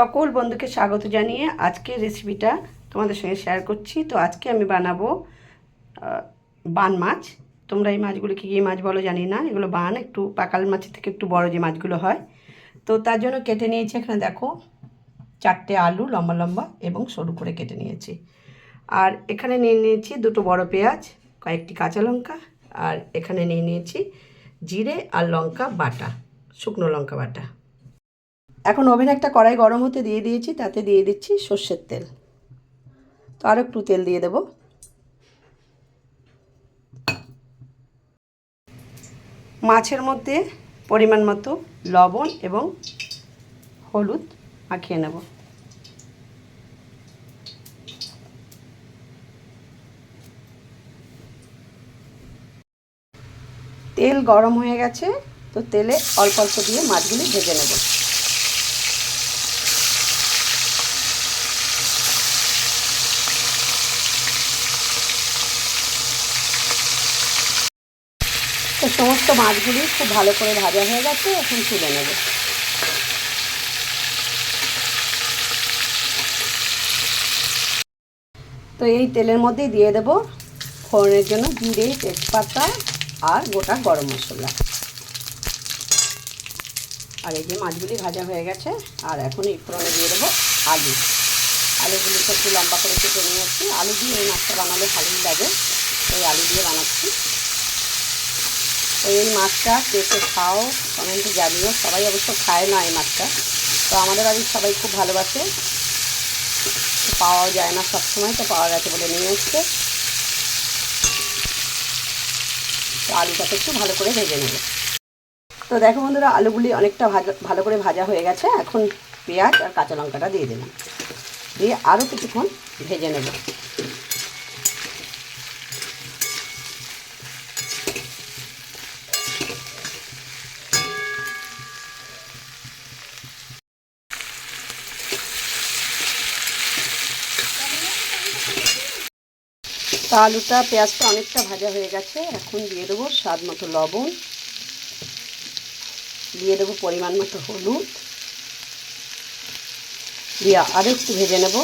সকল বন্ধুকে স্বাগত জানিয়ে আজকের রেসিপিটা তোমাদের সঙ্গে শেয়ার করছি। তো আজকে আমি বানাবো বান মাছ। তোমরা এই মাছগুলোকে কী মাছ বলো জানি না। এগুলো বান, একটু পাকাল মাছের থেকে একটু বড় যে মাছগুলো হয়। তো তার জন্য কেটে নিয়েছি এখানে দেখো, চারটে আলু লম্বা লম্বা এবং সরু করে কেটে নিয়েছি। আর এখানে নিয়ে নিয়েছি দুটো বড় পেঁয়াজ, কয়েকটি কাঁচা লঙ্কা, আর এখানে নিয়ে নিয়েছি জিরে আর লঙ্কা বাটা, শুকনো লঙ্কা বাটা। এখন ওভেনে একটা কড়াই গরম হতে দিয়ে দিয়েছি, তাতে দিয়ে দিচ্ছি সর্ষের তেল। তো আরও একটু তেল দিয়ে দেব। মাছের মধ্যে পরিমাণ মতো লবণ এবং হলুদ মাখিয়ে নেব। তেল গরম হয়ে গেছে, তো তেলে অল্প অল্প দিয়ে মাছগুলি ভেজে নেব। তো সমস্ত মাছগুলি খুব ভালো করে ভাজা হয়ে গেছে, এখন তুলে নেব। তো এই তেলের মধ্যেই দিয়ে দেব ফোড়নের জন্য জিরে, তেজপাতা আর গোটা গরম মশলা। আর এই যে মাছগুলি ভাজা হয়ে গেছে, আর এখন এই ফোড়নে দিয়ে দেবো আলু। আলুগুলিকে একটু লম্বা করে কেটে নিয়েছি। আলু দিয়ে এই মাছটা বানালে ভালোই লাগে। ওই আলু দিয়ে বানাচ্ছি। এই মাছটা কেটে খাও, কমেন্টে জানিও। সবাই অবশ্য খায় না এই মাছটা। তো আমাদের বাড়ির সবাই খুব ভালোবাসে। পাওয়াও যায় না সবসময়, তো পাওয়া গেছে বলে নিয়ে এসছে। তো আলুটাকে একটু ভালো করে ভেজে নেবে। তো দেখো বন্ধুরা, আলুগুলি অনেকটা ভাজা, ভালো করে ভাজা হয়ে গেছে। এখন পেঁয়াজ আর কাঁচা লঙ্কাটা দিয়ে দিলাম। দিয়ে আরও কিছুক্ষণ ভেজে নেব। আলুটা, পেঁয়াজটা অনেকটা ভাজা হয়ে গেছে। এখন দিয়ে দেবো স্বাদ মতো লবণ। দিয়ে দেবো পরিমাণ মতো হলুদ। দিয়ে আরও একটু ভেজে নেব।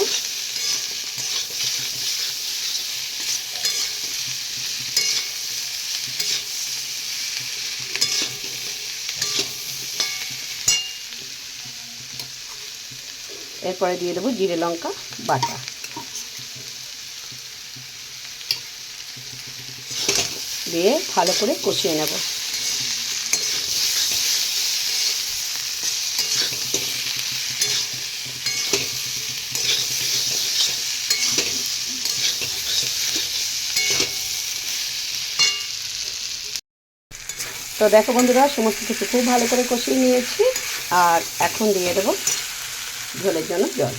এরপরে দিয়ে দেবো জিরে লঙ্কা বাটা। দিয়ে ভালো করে কষিয়ে নেব। তো দেখো বন্ধুরা, সমস্ত কিছু খুব ভালো করে কষিয়ে নিয়েছি। আর এখন দিয়ে দেবো ঝোলের জন্য জল।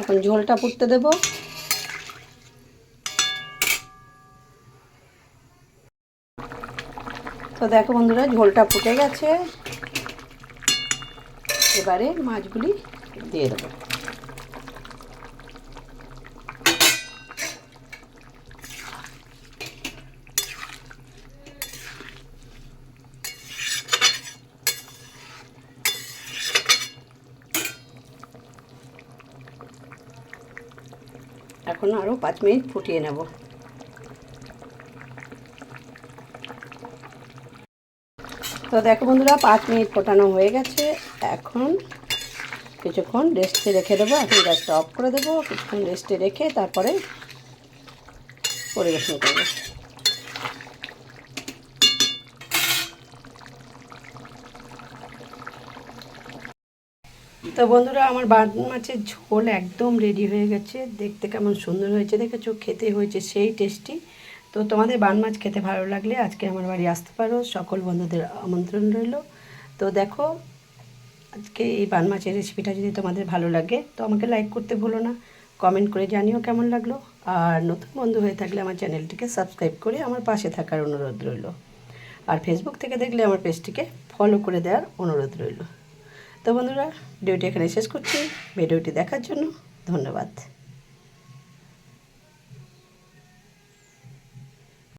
এখন ঝোলটা ফুটতে দেব। তো দেখো বন্ধুরা ঝোলটা ফুটে গেছে। এবারে মাছগুলি দিয়ে দেবো। এখন আরও পাঁচ মিনিট ফুটিয়ে নেব। তো দেখো বন্ধুরা, পাঁচ মিনিট ফোটানো হয়ে গেছে। এখন কিছুক্ষণ রেস্টে রেখে দেবো। এখন গ্যাসটা অফ করে দেবো। কিছুক্ষণ রেস্টে রেখে তারপরে পরিবেশন করব। তো বন্ধুরা, আমার বাদ মাছের ঝোল একদম রেডি হয়ে গেছে। দেখতে কেমন সুন্দর হয়েছে। দেখেছ? খেতে হয়েছে সেই টেস্টি তো তোমাদের বান মাছ খেতে ভালো লাগলে আজকে আমার বাড়ি আসতে পারো। সকল বন্ধুদের আমন্ত্রণ রইল। তো দেখো, আজকে এই বান মাছের রেসিপিটা যদি তোমাদের ভালো লাগে, তো আমাকে লাইক করতে ভুলো না। কমেন্ট করে জানিও কেমন লাগল। আর নতুন বন্ধু হয়ে থাকলে আমার চ্যানেলটিকে সাবস্ক্রাইব করে আমার পাশে থাকার অনুরোধ রইল। আর ফেসবুক থেকে দেখলে আমার পেজটিকে ফলো করে দেওয়ার অনুরোধ রইল। তো বন্ধুরা ভিডিওটি এখানে শেষ করছি। ভিডিওটি দেখার জন্য ধন্যবাদ।